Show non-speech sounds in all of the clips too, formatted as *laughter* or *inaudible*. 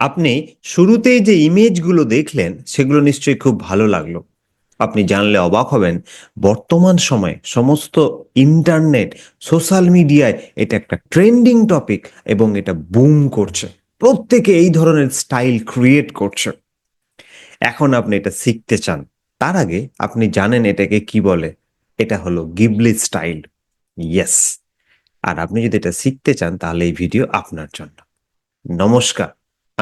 আপনি শুরুতেই যে ইমেজগুলো দেখলেন, সেগুলো নিশ্চয়ই খুব ভালো লাগল। আপনি জানলে অবাক হবেন, বর্তমান সময়ে সমস্ত ইন্টারনেট, সোশ্যাল মিডিয়ায় এটা একটা ট্রেন্ডিং টপিক এবং এটা বুম করছে। প্রত্যেকে এই ধরনের স্টাইল ক্রিয়েট করছে। এখন আপনি এটা শিখতে চান। তার আগে আপনি জানেন এটাকে কি বলে। এটা হলো গিবলি স্টাইল ইয়েস আর আপনি যদি এটা শিখতে চান, তাহলে এই ভিডিও আপনার জন্য। নমস্কার।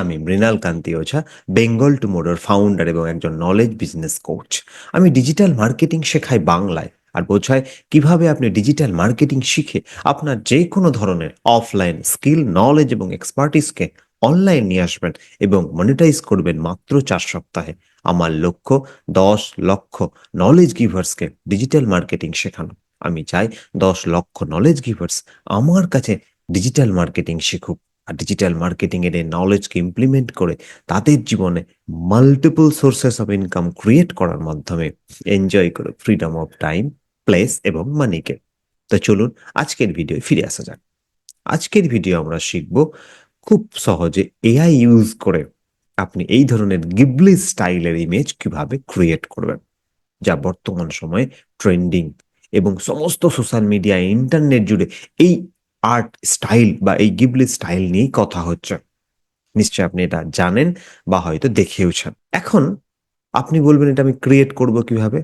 আমি মৃণাল কান্তি ওঝা, বেঙ্গল টুমোরোর ফাউন্ডার এবং একজন নলেজ বিজনেস কোচ আমি ডিজিটাল মার্কেটিং শেখাই বাংলায় আর বোঝায় কীভাবে আপনি ডিজিটাল মার্কেটিং শিখে আপনার যে কোনো ধরনের অফলাইন স্কিল নলেজ এবং এক্সপার্টিসকে অনলাইন নিয়ে আসবেন এবং মনিটাইজ করবেন মাত্র চার সপ্তাহে। আমার লক্ষ্য দশ লক্ষ নলেজ গিভার্সকে ডিজিটাল মার্কেটিং শেখানো। আমি চাই দশ লক্ষ নলেজ গিভার্স আমার কাছে ডিজিটাল মার্কেটিং শিখুক। ডিজিটাল মার্কেটিং এর নলেজকে ইমপ্লিমেন্ট করে তাদের জীবনে multiple sources of income create করার মাধ্যমে এনজয় করে ফ্রিডম অফ টাইম প্লেস এবং মানিকে তো চলুন আজকের ভিডিও ফিরে আসা যাক। আজকের ভিডিও আমরা শিখব খুব সহজে এআই ইউজ করে আপনি এই ধরনের গিবলি স্টাইলের ইমেজ কীভাবে ক্রিয়েট করবেন, যা বর্তমান সময়ে ট্রেন্ডিং এবং সমস্ত সোশ্যাল মিডিয়া ইন্টারনেট জুড়ে এই আর্ট স্টাইল বা এই গিবলি স্টাইল নিয়েই কথা হচ্ছে। নিশ্চয় আপনি এটা জানেন বা হয়তো দেখেওছেন। এখন আপনি বলবেন এটা আমি ক্রিয়েট করব কীভাবে?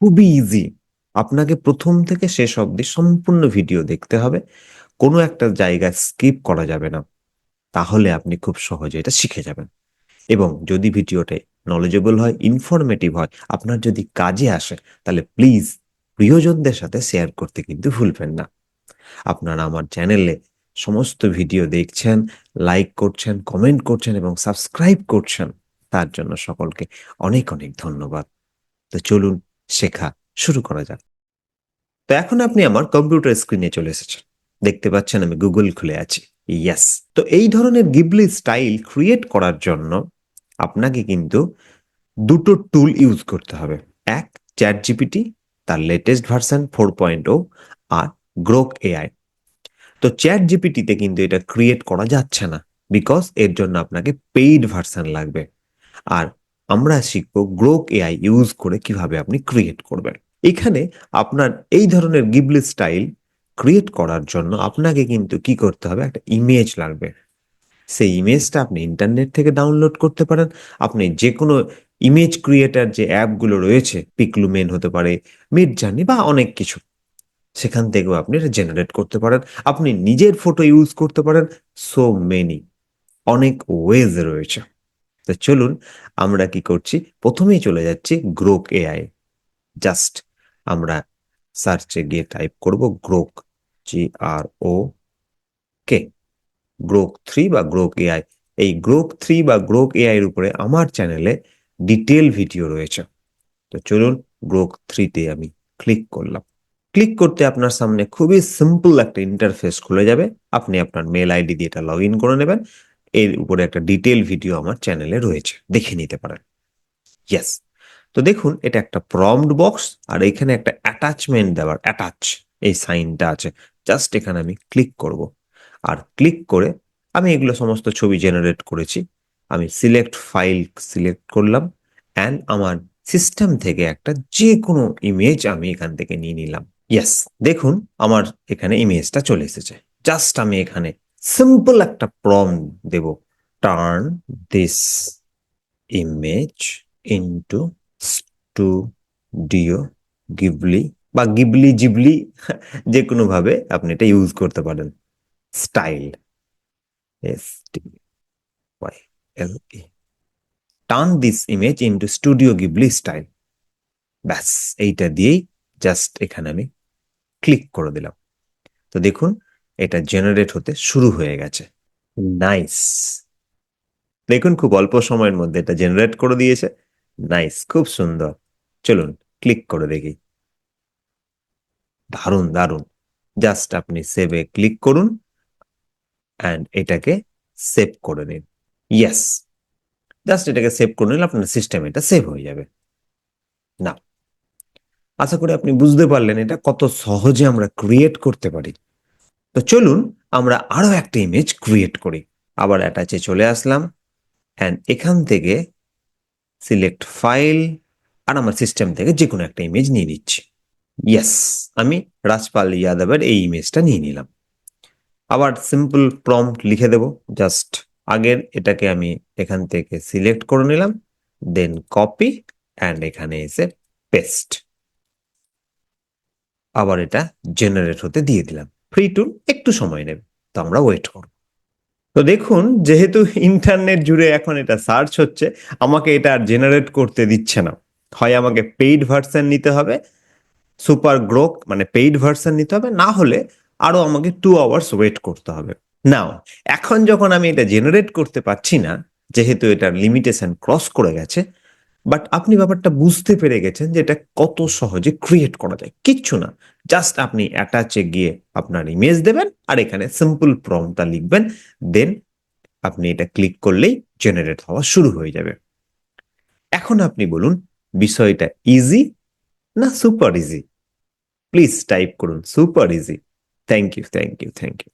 খুবই ইজি আপনাকে প্রথম থেকে শেষ অবধি সম্পূর্ণ ভিডিও দেখতে হবে। কোনো একটা জায়গায় স্কিপ করা যাবে না। তাহলে আপনি খুব সহজে এটা শিখে যাবেন। এবং যদি ভিডিওটা নলেজেবল হয় ইনফরমেটিভ হয়, আপনার যদি কাজে আসে, তাহলে প্লিজ প্রিয়জনদের সাথে শেয়ার করতে কিন্তু ভুলবেন না। আপনারা আমার চ্যানেলে সমস্ত ভিডিও দেখছেন লাইক করছেন কমেন্ট করছেন এবং সাবস্ক্রাইব করছেন, তার জন্য সকলকে অনেক অনেক ধন্যবাদ। তো চলুন শেখা শুরু করা যাক। তো এখন আপনি আমার কম্পিউটার স্ক্রিনে চলে এসেছেন। দেখতে পাচ্ছেন আমি গুগল খুলে আছি। ইয়াস তো এই ধরনের গিবলি স্টাইল ক্রিয়েট করার জন্য আপনাকে কিন্তু দুটো টুল ইউজ করতে হবে। এক চ্যাট জিপিটি তার latest version four point o আর গ্রোক এআই। তো চ্যাট জিপিটিতে কিন্তু এটা ক্রিয়েট করা যাচ্ছে না বিকজ এর জন্য আপনাকে পেইড ভার্সান লাগবে। আর আমরা শিখব গ্রোক এআই ইউজ করে কীভাবে আপনি ক্রিয়েট করবেন। এখানে আপনার এই ধরনের গিবলি স্টাইল ক্রিয়েট করার জন্য আপনাকে কিন্তু কি করতে হবে? একটা ইমেজ লাগবে। সেই ইমেজটা আপনি ইন্টারনেট থেকে ডাউনলোড করতে পারেন। আপনি যে কোনো ইমেজ ক্রিয়েটার যে অ্যাপগুলো রয়েছে পিকলুমেন হতে পারে মিড জার্নি বা অনেক কিছু। সেখান থেকেও আপনি এটা জেনারেট করতে পারেন। আপনি নিজের ফটো ইউজ করতে পারেন। সো মেনি অনেক ওয়েজ রয়েছে। তো চলুন, আমরা কি করছি? প্রথমেই চলে যাচ্ছি গ্রোক এআই জাস্ট আমরা সার্চে গিয়ে টাইপ করব Grok G R O K Grok three বা গ্রোক এআই এই গ্রোক থ্রি বা গ্রোক এআই এর উপরে আমার চ্যানেলে ডিটেল ভিডিও রয়েছে। তো চলুন গ্রোক থ্রিতে আমি ক্লিক করলাম। ক্লিক করতে আপনার সামনে খুবই সিম্পল একটা ইন্টারফেস খুলে যাবে। আপনি আপনার মেল আইডি দিয়ে এটা লগ ইন করে নেবেন। এর উপরে একটা ডিটেল ভিডিও আমার চ্যানেলে রয়েছে। দেখে নিতে পারেন। ইয়েস তো দেখুন, এটা একটা প্রম্পট বক্স আর এখানে একটা অ্যাটাচমেন্ট দেওয়ার অ্যাটাচ এই সাইনটা আছে। জাস্ট এখানে আমি ক্লিক করব। আর ক্লিক করে আমি এগুলো সমস্ত ছবি জেনারেট করেছি। আমি সিলেক্ট ফাইল সিলেক্ট করলাম অ্যান্ড আমার সিস্টেম থেকে একটা যে কোনো ইমেজ আমি এখান থেকে নিয়ে নিলাম। ইয়েস দেখুন, আমার এখানে ইমেজটা চলে এসেছে। জাস্ট আমি এখানে সিম্পল একটা prompt Dev. Turn this image into studio Ghibli বা গিবলি জিবলি *laughs* যে কোনো ভাবে আপনি এটা ইউজ করতে পারেন। Style S T Y L E turn this image into studio Ghibli style ব্যাস, এইটা দিয়েই জাস্ট এখানে আমি ক্লিক করে দিলাম। তো দেখুন, এটা জেনারেট হতে শুরু হয়ে গেছে। নাইস দেখুন, খুব অল্প সময়ের মধ্যে এটা জেনারেট করে দিয়েছে। নাইস খুব সুন্দর। চলুন ক্লিক করে দেখি। দারুণ দারুণ। জাস্ট আপনি সেভে ক্লিক করুন অ্যান্ড এটাকে সেভ করে নিন ইয়েস জাস্ট এটাকে সেভ করে নিলে আপনার সিস্টেম এটা সেভ হয়ে যাবে। না আশা করি আপনি বুঝতে পারলেন এটা কত সহজে আমরা ক্রিয়েট করতে পারি। তো চলুন আমরা আরও একটা ইমেজ ক্রিয়েট করি। আবার অ্যাটাচে চলে আসলাম অ্যান্ড এখান থেকে সিলেক্ট ফাইল আর আমার সিস্টেম থেকে যে কোনো একটা ইমেজ নিয়ে নিচ্ছি। ইয়েস আমি রাজপাল ইয়াদবের এই ইমেজটা নিয়ে নিলাম। আবার সিম্পল প্রম্পট লিখে দেব। জাস্ট আগের এটাকে আমি এখান থেকে সিলেক্ট করে নিলাম দেন কপি অ্যান্ড এখানে এসে পেস্ট আবার এটা জেনারেট হতে দিয়ে দিলাম। ফ্রি টুল একটু সময় নেবে, তো আমরা ওয়েট করব। তো দেখুন, যেহেতু ইন্টারনেট জুড়ে এখন এটা সার্চ হচ্ছে, আমাকে এটা আর জেনারেট করতে দিচ্ছে না। হয় আমাকে পেইড ভার্সন নিতে হবে সুপার গ্রোক মানে পেইড ভার্সন নিতে হবে, না হলে আরও আমাকে টু আওয়ার্স ওয়েট করতে হবে। নাও এখন যখন আমি এটা জেনারেট করতে পারছি না, যেহেতু এটার লিমিটেশন ক্রস করে গেছে বাট আপনি ব্যাপারটা বুঝতে পেরে গেছেন যে এটা কত সহজে ক্রিয়েট করা যায়। কিচ্ছু না। জাস্ট আপনি অ্যাটাচে গিয়ে আপনার ইমেজ দেবেন আর এখানে সিম্পল প্রমটা লিখবেন। দেন আপনি এটা ক্লিক করলেই জেনারেট হওয়া শুরু হয়ে যাবে। এখন আপনি বলুন, বিষয়টা ইজি না সুপার ইজি প্লিজ টাইপ করুন super easy thank you thank you thank you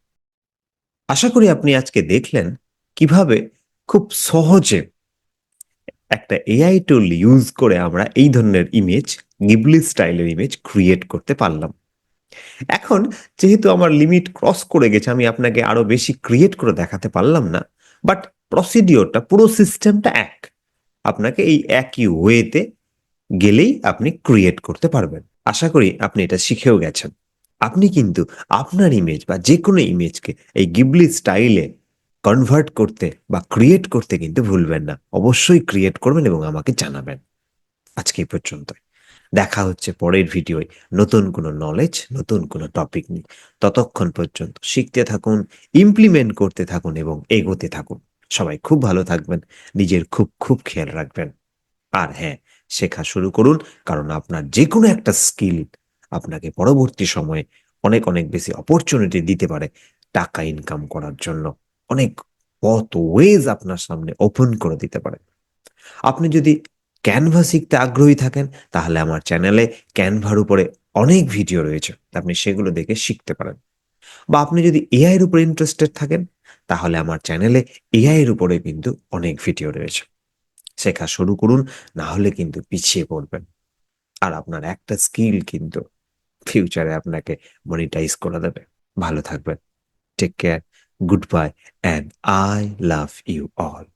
আশা করি আপনি আজকে দেখলেন কীভাবে খুব সহজে একটা এআই টুল ইউজ করে আমরা এই ধরনের ইমেজ গিবলি স্টাইলের ইমেজ ক্রিয়েট করতে পারলাম। এখন যেহেতু আমার লিমিট ক্রস করে গেছে, আমি আপনাকে আরও বেশি ক্রিয়েট করে দেখাতে পারলাম না বাট প্রসিডিওরটা পুরো সিস্টেমটা এক। আপনাকে এই একই ওয়েতে গেলেই আপনি ক্রিয়েট করতে পারবেন। আশা করি আপনি এটা শিখেও গেছেন। আপনি কিন্তু আপনার ইমেজ বা যে কোনো ইমেজকে এই গিবলি স্টাইলে কনভার্ট করতে বা ক্রিয়েট করতে কিন্তু ভুলবেন না। অবশ্যই ক্রিয়েট করবেন এবং আমাকে জানাবেন। আজকে এই পর্যন্ত দেখা হচ্ছে পরের ভিডিওয়। নতুন কোনো নলেজ নতুন কোনো টপিক নিয়ে। ততক্ষণ পর্যন্ত শিখতে থাকুন ইমপ্লিমেন্ট করতে থাকুন এবং এগোতে থাকুন। সবাই খুব ভালো থাকবেন, নিজের খুব খুব খেয়াল রাখবেন। আর হ্যাঁ শেখা শুরু করুন, কারণ আপনার যে কোনো একটা স্কিল আপনাকে পরবর্তী সময়ে অনেক অনেক বেশি অপরচুনিটি দিতে পারে টাকা ইনকাম করার জন্য। অনেক পথ ওয়েজ আপনার সামনে ওপেন করে দিতে পারে। আপনি যদি ক্যানভা শিখতে আগ্রহী থাকেন, তাহলে আমার চ্যানেলে ক্যানভার উপরে অনেক ভিডিও রয়েছে, আপনি সেগুলো দেখে শিখতে পারেন। বা আপনি যদি এআই এর উপরে ইন্টারেস্টেড থাকেন, তাহলে আমার চ্যানেলে এআই এর উপরে কিন্তু অনেক ভিডিও রয়েছে। শেখা শুরু করুন, না হলে কিন্তু পিছিয়ে পড়বেন। আর আপনার একটা স্কিল কিন্তু ফিউচারে আপনাকে মনিটাইজ করে দেবে। ভালো থাকবেন। Take care Goodbye and I love you all.